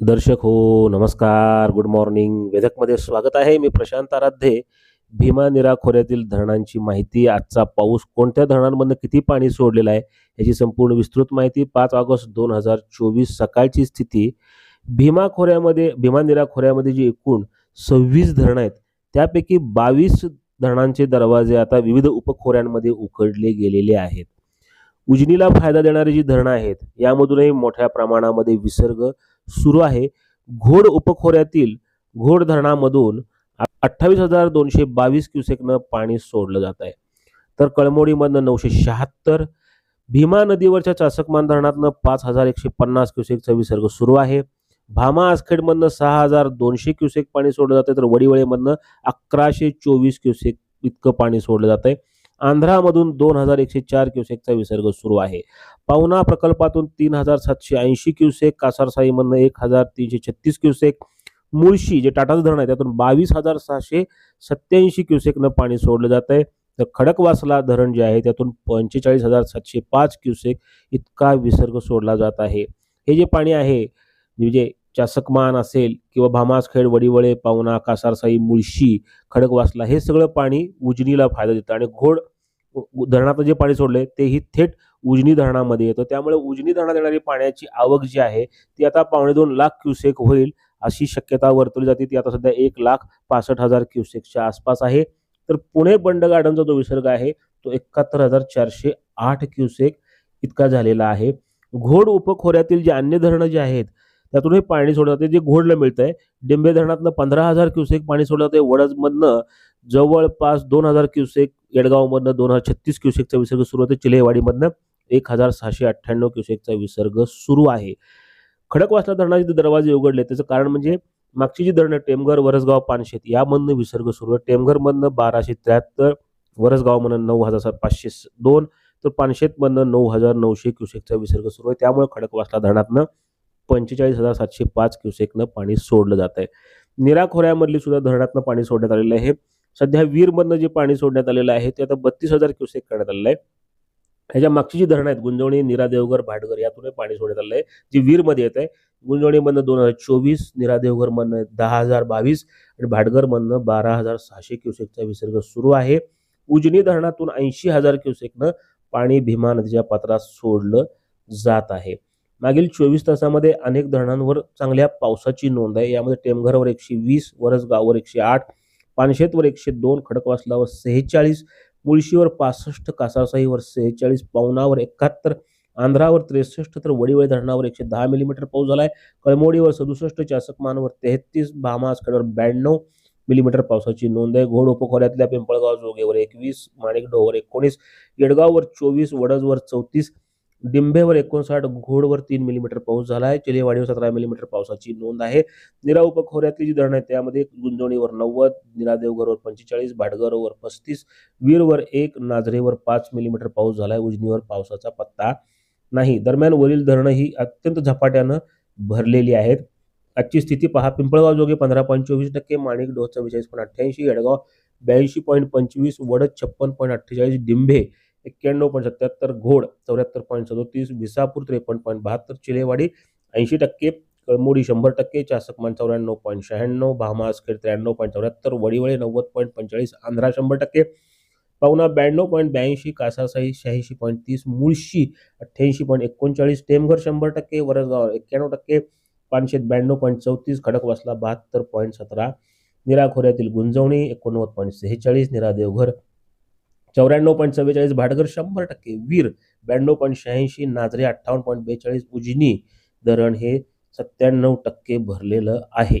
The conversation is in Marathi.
दर्शक हो नमस्कार गुड मॉर्निंग वेधकमध्ये स्वागत आहे. मी प्रशांत आराध्ये. भीमा निरा खोऱ्यातील धरणांची माहिती आजचा पाऊस कोणत्या धरणांमधनं किती पाणी सोडलेलं आहे याची संपूर्ण विस्तृत माहिती पाच ऑगस्ट दोन हजार चोवीस सकाळची स्थिती. भीमा खोऱ्यामध्ये भीमा निरा खोऱ्यामध्ये जी एकूण सव्वीस धरणं आहेत त्यापैकी बावीस धरणांचे दरवाजे आता विविध उपखोऱ्यांमध्ये उघडले गेलेले आहेत. उजनीला फायदा देणारी जी धरणं आहेत यामधूनही मोठ्या प्रमाणामध्ये विसर्ग सुरू आहे. घोड उपखोऱ्यातील घोड धरणामधून अठ्ठावीस हजार दोनशे बावीस क्युसेकनं पाणी सोडलं जात आहे. तर कळमोडीमधनं नऊशे शहात्तर भीमा नदीवरच्या चासकमान धरणातनं पाच हजार एकशे पन्नास क्युसेकचा विसर्ग सुरू आहे. भामा आसखेडमधनं सहा हजार दोनशे क्युसेक पाणी सोडलं जातं तर वडिवळेमधनं अकराशे चोवीस क्युसेक इतकं पाणी सोडलं जात आहे. आंध्रामधून दोन हजार एकशे चार क्युसेकचा विसर्ग सुरू आहे. पावना प्रकल्पातून तीन हजार सातशे ऐंशी क्युसेक कासारसाईमधनं एक हजार तीनशे छत्तीस क्युसेक मुळशी जे टाटाचं धरण आहे त्यातून बावीस हजार सहाशे सत्याऐंशी क्युसेकनं पाणी सोडलं जात आहे. तर खडकवासला धरण जे आहे त्यातून पंचेचाळीस हजार सातशे पाच क्युसेक इतका विसर्ग सोडला जात आहे. हे जे पाणी आहे म्हणजे चासकमान असेल किंवा भामासखेड वडिवळे पावना कासारसाई मुळशी खडकवासला हे सगळं पाणी उजनीला फायदा देतं. आणि घोड धरणाचं जे पाणी सोडलंय तेही थेट उजनी धरणामध्ये येतं. त्यामुळे उजनी धरणात येणारी पाण्याची आवक जी आहे ती आता पावणे दोन लाख क्युसेक होईल अशी शक्यता वर्तवली जाते. ती आता सध्या एक लाख पासष्ट हजार क्युसेकच्या आसपास आहे. तर पुणे बंड गार्डनचा जो विसर्ग आहे तो एकाहत्तर हजार चारशे आठ क्युसेक इतका झालेला आहे. घोड उपखोऱ्यातील जे अन्य धरणं जे आहेत त्यातूनही पाणी सोडलं जाते जे घोडला मिळतं आहे डिंबे धरणातनं पंधरा हजार क्युसेक पाणी सोडलं जाते. वडजमधनं जवळपास दोन हजार क्युसेक येडगावमधनं दोन हजार छत्तीस क्युसेकचा विसर्ग सुरू होते. चिलेवाडीमधनं एक हजार सहाशे अठ्ठ्याण्णव क्युसेकचा विसर्ग सुरू आहे. खडकवासला धरणाचे दरवाजे उघडले त्याचं कारण म्हणजे मागची जी धरणं टेमघर वरसगाव पानशेत यामधनं विसर्ग सुरू आहे. टेमघरमधनं बाराशे त्र्याहत्तर वरसगावमधनं नऊ हजार पाचशे दोन तर पानशेतमधनं नऊ हजार नऊशे क्युसेकचा विसर्ग सुरू आहे. त्यामुळे खडकवासला धरणातनं पंचेचाळीस हजार सातशे पाच क्युसेकनं पाणी सोडलं जात आहे. निरा खोऱ्यामधली सुद्धा धरणातनं पाणी सोडण्यात आलेलं आहे. सध्या वीरमधनं जे पाणी सोडण्यात आलेलं आहे ते आता बत्तीस हजार क्युसेक करण्यात आलेलं आहे. ह्याच्या मागची जी धरणं आहेत गुंजवणी निरा देवघर भाटघर यातूनही पाणी सोडण्यात आलेलं आहे. जी वीरमध्ये येत आहे गुंजवणीमधनं दोन हजार चोवीस निरा देवघरमधनं दहा हजार बावीस आणि भाटघरमधनं बारा हजार सहाशे क्युसेकचा विसर्ग सुरू आहे. उजनी धरणातून ऐंशी हजार क्युसेकनं पाणी भीमा नदीच्या पात्रात सोडलं जात आहे. मागील चोवीस तासामध्ये अनेक धरणांवर चांगल्या पावसाची नोंद आहे. यामध्ये टेमघरवर एकशे वीस वरसगाववर एकशे आठ पानशेतवर एकशे दोन खडकवासलावर सेहेचाळीस मुळशीवर पासष्ट कासारसाईवर सेहेचाळीस पावनावर एकाहत्तर आंध्रावर त्रेसष्ट तर वडीवळी धरणावर एकशे दहा मिलीमीटर पाऊस झाला आहे कळमोडीवर सदुसष्ट चासकमानवर तेहतीस भामासखेडवर ब्याण्णव मिलीमीटर पावसाची नोंद आहे. घोड उपखोऱ्यातल्या पिंपळगाव जोगेवर एकवीस माणिकडोहवर एकोणीस येडगाववर चोवीस वडजवर चौतीस डिंभेवर एकोणसाठ घोडवर तीन मिलीमीटर पाऊस झाला आहे चिलेवाडीवर सतरा मिलीमीटर पावसाची नोंद आहे. निरा उपखोऱ्यातली जी धरणं आहेत त्यामध्ये गुंजवणीवर नव्वद निरा देवघरवर पंचेचाळीस भाटघरवर पस्तीस वीरवर एक नाझरेवर पाच मिलीमीटर पाऊस झाला आहे उजनीवर पावसाचा पत्ता नाही. दरम्यान वरील धरणं ही अत्यंत झपाट्यानं भरलेली आहेत. आजची स्थिती पहा. पिंपळगाव जोगे पंधरा पॉईंट चोवीस टक्के माणिक डोह चव्वेचाळीस पॉईंट अठ्ठ्याऐंशी येडगाव ब्याऐंशी पॉईंट पंचवीस वडद छप्पन पॉईंट अठ्ठेचाळीस डिंभे एक्क्याण्णव पॉईंट सत्याहत्तर घोड चौऱ्याहत्तर पॉईंट सदोतीस विसापूर त्रेपन्न पॉईंट बहात्तर चिलेवाडी ऐंशी टक्के कळमोडी शंभर टक्के चासकमान चौऱ्याण्णव पॉईंट शहाण्णव भामासखेड त्र्याण्णव पॉईंट चौऱ्याहत्तर वडिवळे नव्वद पॉईंट पंचेचाळीस आंध्रा शंभर टक्के पावना ब्याण्णव पॉईंट ब्याऐंशी कासासाई शहाऐंशी पॉईंट तीस मुळशी अठ्ठ्याऐंशी पॉईंट एकोणचाळीस टेमघर शंभर टक्के वरसगाव एक्क्याण्णव टक्के पानशेत ब्याण्णव पॉईंट चौतीस खडकवासला बहात्तर पॉईंट सतरा निरा खोऱ्यातील गुंजवणी एकोणनव्वद पॉईंट सेहेचाळीस निरा देवघर चौऱ्याण्णव पॉईंट चव्वेचाळीस भाटघर शंभर टक्के वीर ब्याण्णव पॉईंट शहाऐंशी नाझरे अठ्ठावन्न पॉईंट बेचाळीस उजनी धरण हे सत्त्याण्णव टक्के भरलेलं आहे.